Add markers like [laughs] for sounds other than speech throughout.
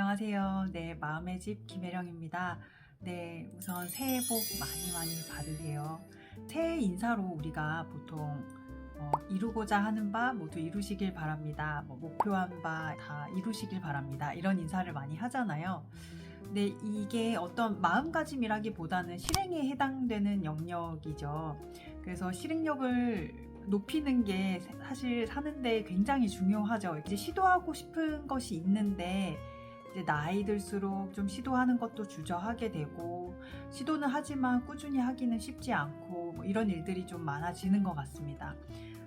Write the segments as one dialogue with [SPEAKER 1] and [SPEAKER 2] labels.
[SPEAKER 1] 안녕하세요. 네, 마음의 집 김혜령입니다. 네, 우선 새해 복 많이 많이 받으세요. 새해 인사로 우리가 보통 어, 이루고자 하는 바 모두 이루시길 바랍니다. 뭐, 목표한 바 다 이루시길 바랍니다. 이런 인사를 많이 하잖아요. 근데 이게 어떤 마음가짐이라기보다는 실행에 해당되는 영역이죠. 그래서 실행력을 높이는 게 사실 사는데 굉장히 중요하죠. 이제 시도하고 싶은 것이 있는데 이제 나이 들수록 좀 시도하는 것도 주저하게 되고 시도는 하지만 꾸준히 하기는 쉽지 않고 뭐 이런 일들이 좀 많아지는 것 같습니다.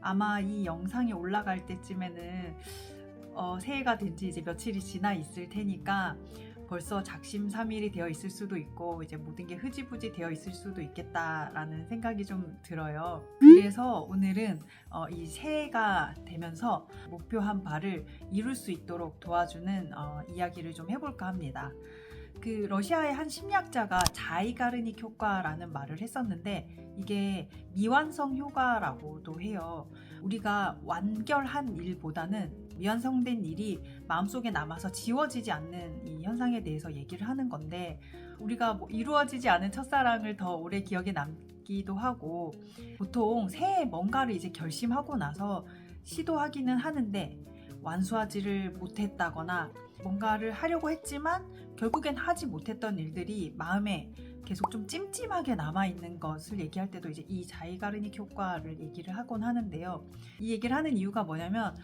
[SPEAKER 1] 아마 이 영상이 올라갈 때쯤에는 어, 새해가 된 지 이제 며칠이 지나 있을 테니까 벌써 작심삼일이 되어 있을 수도 있고 이제 모든 게 흐지부지 되어 있을 수도 있겠다라는 생각이 좀 들어요. 그래서 오늘은 어, 이 새해가 되면서 목표한 바를 이룰 수 있도록 도와주는 어, 이야기를 좀 해볼까 합니다. 그 러시아의 한 심리학자가 자이가르닉 효과라는 말을 했었는데 이게 미완성 효과라고도 해요. 우리가 완결한 일보다는 미완성된 일이 마음속에 남아서 지워지지 않는 이 현상에 대해서 얘기를 하는 건데 우리가 뭐 이루어지지 않은 첫사랑을 더 오래 기억에 남기도 하고 보통 새해 뭔가를 이제 결심하고 나서 시도하기는 하는데 완수하지를 못했다거나 뭔가를 하려고 했지만 결국엔 하지 못했던 일들이 마음에 계속 좀 찜찜하게 남아있는 것을 얘기할 때도 이제 이 자이가르닉 효과를 얘기를 하곤 하는데요. 이 얘기를 하는 이유가 뭐냐면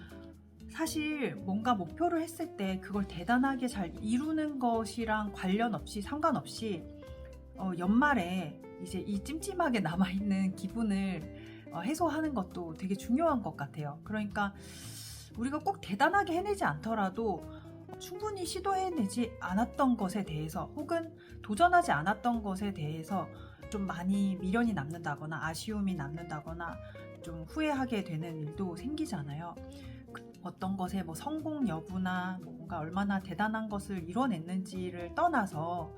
[SPEAKER 1] 사실 뭔가 목표를 했을 때 그걸 대단하게 잘 이루는 것이랑 관련 없이 상관없이 어, 연말에 이제 이 찜찜하게 [laughs] 남아있는 기분을 어, 해소하는 것도 되게 중요한 것 같아요. 그러니까 우리가 꼭 대단하게 해내지 않더라도 충분히 시도해내지 않았던 것에 대해서 혹은 도전하지 않았던 것에 대해서 좀 많이 미련이 남는다거나 아쉬움이 남는다거나 좀 후회하게 되는 일도 생기잖아요. 그 어떤 것의 뭐 성공 여부나 뭐 뭔가 얼마나 대단한 것을 이뤄냈는지를 떠나서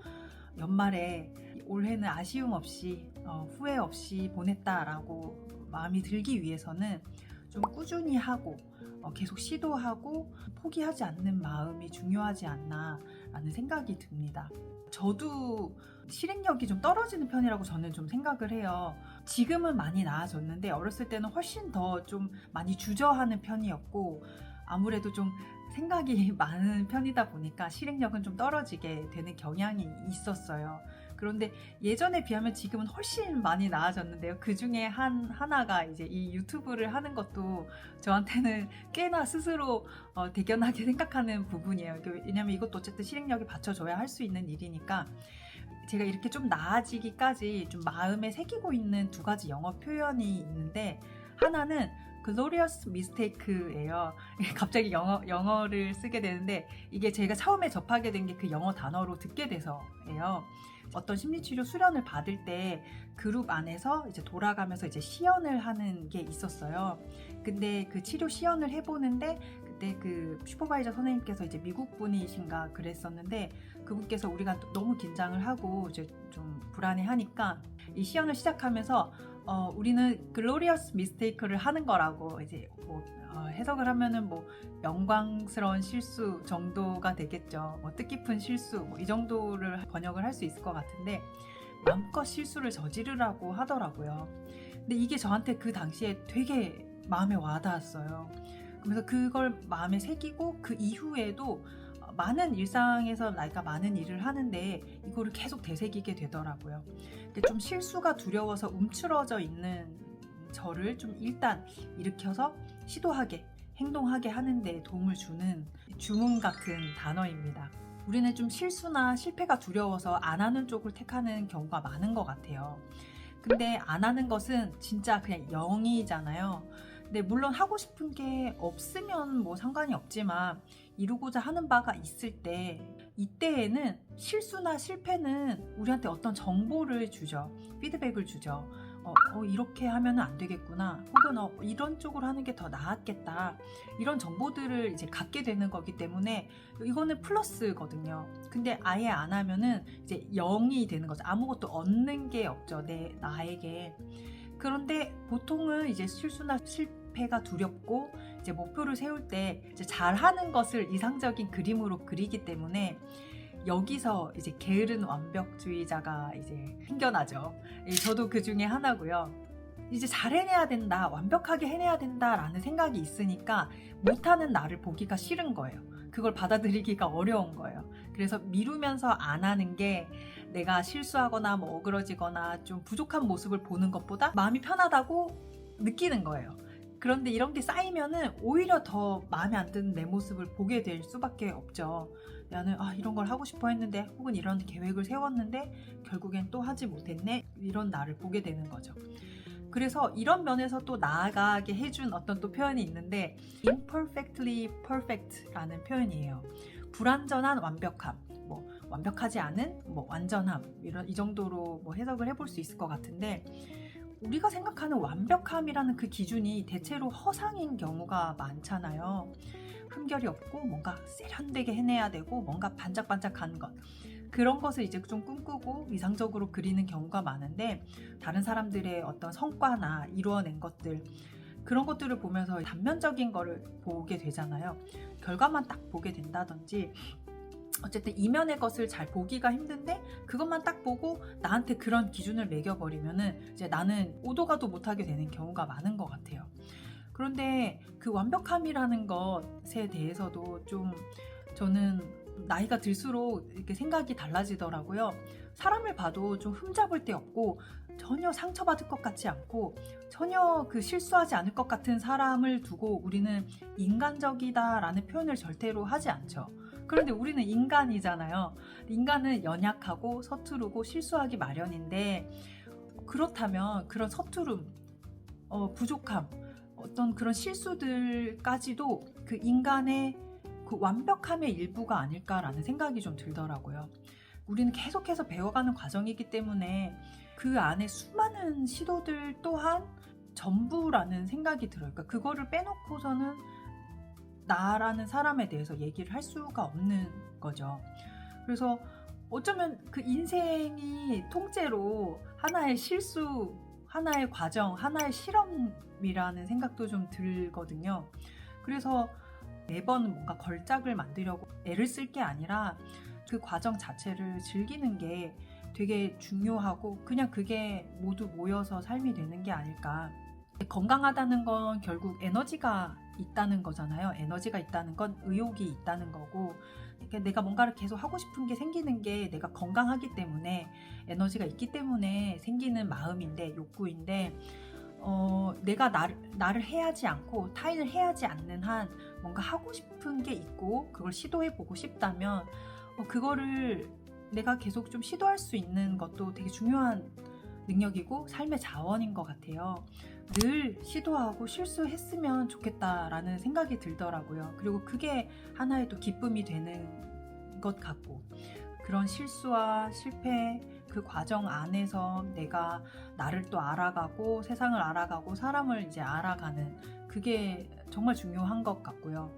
[SPEAKER 1] 연말에 올해는 아쉬움 없이 어, 후회 없이 보냈다라고 마음이 들기 위해서는 좀 꾸준히 하고 어, 계속 시도하고 포기하지 않는 마음이 중요하지 않나라는 생각이 듭니다. 저도 실행력이 좀 떨어지는 편이라고 저는 좀 생각을 해요. 지금은 많이 나아졌는데 어렸을 때는 훨씬 더 좀 많이 주저하는 편이었고 아무래도 좀 생각이 [laughs] 많은 편이다 보니까 실행력은 좀 떨어지게 되는 경향이 있었어요. 그런데 예전에 비하면 지금은 훨씬 많이 나아졌는데요. 그 중에 한 하나가 이제 이 유튜브를 하는 것도 저한테는 [laughs] 꽤나 스스로 어, 대견하게 [laughs] 생각하는 부분이에요. 그 왜냐면 이것도 어쨌든 실행력이 받쳐줘야 할 수 있는 일이니까 제가 이렇게 좀 나아지기까지 좀 마음에 새기고 있는 두 가지 영어 표현이 있는데 하나는 glorious mistake예요. [laughs] 갑자기 영어, 영어를 쓰게 되는데 이게 제가 처음에 접하게 된 게 그 영어 단어로 듣게 돼서예요. 어떤 심리치료 수련을 받을 때 그룹 안에서 이제 돌아가면서 이제 시연을 하는 게 있었어요. 근데 그 치료 시연을 해보는데 그때 그 슈퍼바이저 선생님께서 이제 미국 분이신가 그랬었는데 그분께서 우리가 너무 긴장을 하고 이제 좀 불안해하니까 이 시연을 시작하면서 어, 우리는 글로리어스 미스테이크를 하는 거라고 이제 뭐 어, 해석을 하면은 뭐 영광스러운 실수 정도가 되겠죠. 뭐 뜻깊은 실수 뭐 이 정도를 번역을 할 수 있을 것 같은데 마음껏 실수를 저지르라고 하더라고요. 근데 이게 저한테 그 당시에 되게 마음에 와닿았어요. 그래서 그걸 마음에 새기고 그 이후에도 많은 일상에서 나이가 많은 일을 하는데 이거를 계속 되새기게 되더라고요. 좀 실수가 두려워서 움츠러져 있는 저를 좀 일단 일으켜서 시도하게 행동하게 하는데 도움을 주는 주문 같은 단어입니다. 우리는 좀 실수나 실패가 두려워서 안 하는 쪽을 택하는 경우가 많은 것 같아요. 근데 안 하는 것은 진짜 그냥 영이잖아요. 근데 물론 하고 싶은 게 없으면 뭐 상관이 없지만 이루고자 하는 바가 있을 때 이때에는 실수나 실패는 우리한테 어떤 정보를 주죠. 피드백을 주죠. 어, 어, 이렇게 하면 안 되겠구나. 혹은 어, 이런 쪽으로 하는 게 더 나았겠다. 이런 정보들을 이제 갖게 되는 거기 때문에 이거는 플러스거든요. 근데 아예 안 하면은 이제 0이 되는 거죠. 아무것도 얻는 게 없죠. 내, 나에게. 그런데 보통은 이제 실수나 실패 가 두렵고 이제 목표를 세울 때 이제 잘하는 것을 이상적인 그림으로 그리기 때문에 여기서 이제 게으른 완벽주의자가 이제 생겨나죠. 예, 저도 그 중에 하나고요. 이제 잘 해내야 된다, 완벽하게 해내야 된다라는 생각이 있으니까 못하는 나를 보기가 싫은 거예요. 그걸 받아들이기가 어려운 거예요. 그래서 미루면서 안 하는 게 내가 실수하거나 뭐 어그러지거나 좀 부족한 모습을 보는 것보다 마음이 편하다고 느끼는 거예요. 그런데 이런 게 쌓이면은 오히려 더 마음에 안 드는 내 모습을 보게 될 수밖에 없죠. 나는 아, 이런 걸 하고 싶어 했는데 혹은 이런 계획을 세웠는데 결국엔 또 하지 못했네 이런 나를 보게 되는 거죠. 그래서 이런 면에서 또 나아가게 해준 어떤 또 표현이 있는데 imperfectly perfect라는 표현이에요. 불완전한 완벽함, 뭐 완벽하지 않은 뭐 완전함 이런 이 정도로 뭐 해석을 해볼 수 있을 것 같은데 우리가 생각하는 완벽함이라는 그 기준이 대체로 허상인 경우가 많잖아요. 흠결이 없고 뭔가 세련되게 해내야 되고 뭔가 반짝반짝한 것 그런 것을 이제 좀 꿈꾸고 이상적으로 그리는 경우가 많은데 다른 사람들의 어떤 성과나 이루어낸 것들 그런 것들을 보면서 단면적인 거를 보게 되잖아요. 결과만 딱 보게 된다든지 어쨌든 이면의 것을 잘 보기가 힘든데 그것만 딱 보고 나한테 그런 기준을 매겨버리면은 이제 나는 오도 가도 못하게 되는 경우가 많은 것 같아요. 그런데 그 완벽함이라는 것에 대해서도 좀 저는 나이가 들수록 이렇게 생각이 달라지더라고요. 사람을 봐도 좀 흠잡을 데 없고 전혀 상처받을 것 같지 않고 전혀 그 실수하지 않을 것 같은 사람을 두고 우리는 인간적이다라는 표현을 절대로 하지 않죠. 그런데 우리는 인간이잖아요. 인간은 연약하고 서투르고 실수하기 마련인데 그렇다면 그런 서투름, 어, 부족함, 어떤 그런 실수들까지도 그 인간의 그 완벽함의 일부가 아닐까라는 생각이 좀 들더라고요. 우리는 계속해서 배워가는 과정이기 때문에 그 안에 수많은 시도들 또한 전부라는 생각이 들어요. 그러니까 그거를 빼놓고서는 나라는 사람에 대해서 얘기를 할 수가 없는 거죠. 그래서 어쩌면 그 인생이 통째로 하나의 실수, 하나의 과정, 하나의 실험이라는 생각도 좀 들거든요. 그래서 매번 뭔가 걸작을 만들려고 애를 쓸 게 아니라 그 과정 자체를 즐기는 게 되게 중요하고 그냥 그게 모두 모여서 삶이 되는 게 아닐까. 건강하다는 건 결국 에너지가 있다는 거잖아요. 에너지가 있다는 건 의욕이 있다는 거고, 그러니까 내가 뭔가를 계속 하고 싶은 게 생기는 게 내가 건강하기 때문에 에너지가 있기 때문에 생기는 마음인데 욕구인데, 어, 내가 나를, 나를 해야지 않고 타인을 해야지 않는 한 뭔가 하고 싶은 게 있고 그걸 시도해 보고 싶다면 어, 그거를 내가 계속 좀 시도할 수 있는 것도 되게 중요한 능력이고 삶의 자원인 것 같아요. 늘 시도하고 실수했으면 좋겠다라는 생각이 들더라고요. 그리고 그게 하나의 또 기쁨이 되는 것 같고 그런 실수와 실패 그 과정 안에서 내가 나를 또 알아가고 세상을 알아가고 사람을 이제 알아가는 그게 정말 중요한 것 같고요.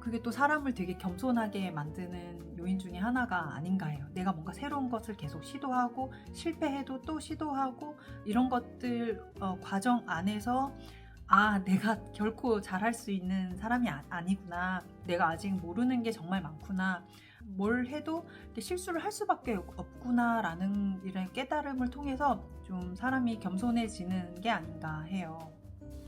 [SPEAKER 1] 그게 또 사람을 되게 겸손하게 만드는 요인 중에 하나가 아닌가 해요. 내가 뭔가 새로운 것을 계속 시도하고 실패해도 또 시도하고 이런 것들 어, 과정 안에서 아, 내가 결코 잘할 수 있는 사람이 아, 니구나 내가 아직 모르는 게 정말 많구나. 뭘 해도 실수를 할 수밖에 없구나라는 이런 깨달음을 통해서 좀 사람이 겸손해지는 게 아닌가 해요.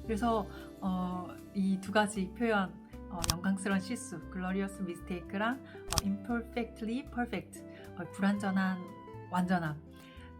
[SPEAKER 1] 그래서 어, 이 두 가지 표현 어, 영광스러운 실수, glorious mistake랑 어, imperfectly perfect, 어, 불완전한 완전함.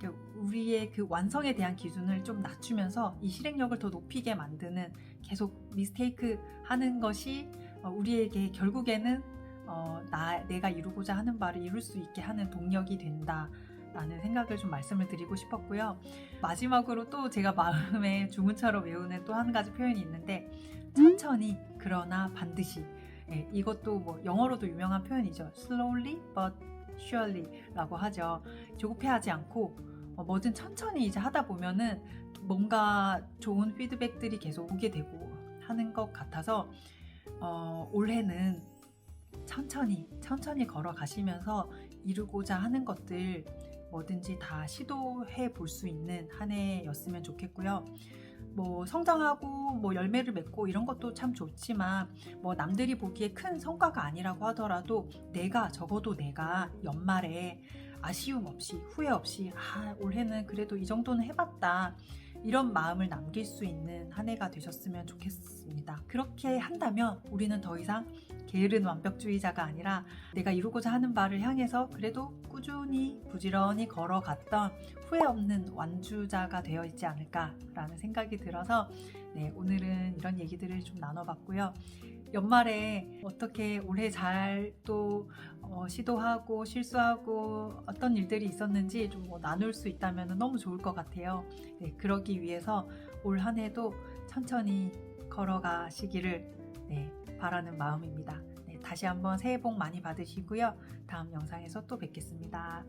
[SPEAKER 1] 그 우리의 그 완성에 대한 기준을 좀 낮추면서 이 실행력을 더 높이게 만드는 계속 미스테이크 하는 것이 어, 우리에게 결국에는 어, 나, 내가 이루고자 하는 바를 이룰 수 있게 하는 동력이 된다. 라는 생각을 좀 말씀을 드리고 싶었고요. 마지막으로 또 제가 마음에 [laughs] 주문처럼 외우는 또 한 가지 표현이 있는데 천천히 그러나 반드시 예, 이것도 뭐 영어로도 유명한 표현이죠. slowly but surely라고 하죠. 조급해하지 않고 어, 뭐든 천천히 이제 하다 보면은 뭔가 좋은 피드백들이 계속 오게 되고 하는 것 같아서 어, 올해는 천천히 천천히 걸어가시면서 이루고자 하는 것들 뭐든지 다 시도해 볼 수 있는 한 해였으면 좋겠고요. 뭐 성장하고 뭐 열매를 맺고 이런 것도 참 좋지만 뭐 남들이 보기에 큰 성과가 아니라고 하더라도 내가 적어도 내가 연말에 아쉬움 없이 후회 없이 아 올해는 그래도 이 정도는 해봤다 이런 마음을 남길 수 있는 한 해가 되셨으면 좋겠습니다. 그렇게 한다면 우리는 더 이상 게으른 완벽주의자가 아니라 내가 이루고자 하는 바를 향해서 그래도 꾸준히 부지런히 걸어갔던 후회 없는 완주자가 되어 있지 않을까라는 생각이 들어서 네, 오늘은 이런 얘기들을 좀 나눠봤고요. 연말에 어떻게 올해 잘 또 어, 시도하고 실수하고 어떤 일들이 있었는지 좀 뭐 나눌 수 있다면 너무 좋을 것 같아요. 네, 그러기 위해서 올 한 해도 천천히 걸어가시기를 네, 바라는 마음입니다. 네, 다시 한번 새해 복 많이 받으시고요. 다음 영상에서 또 뵙겠습니다.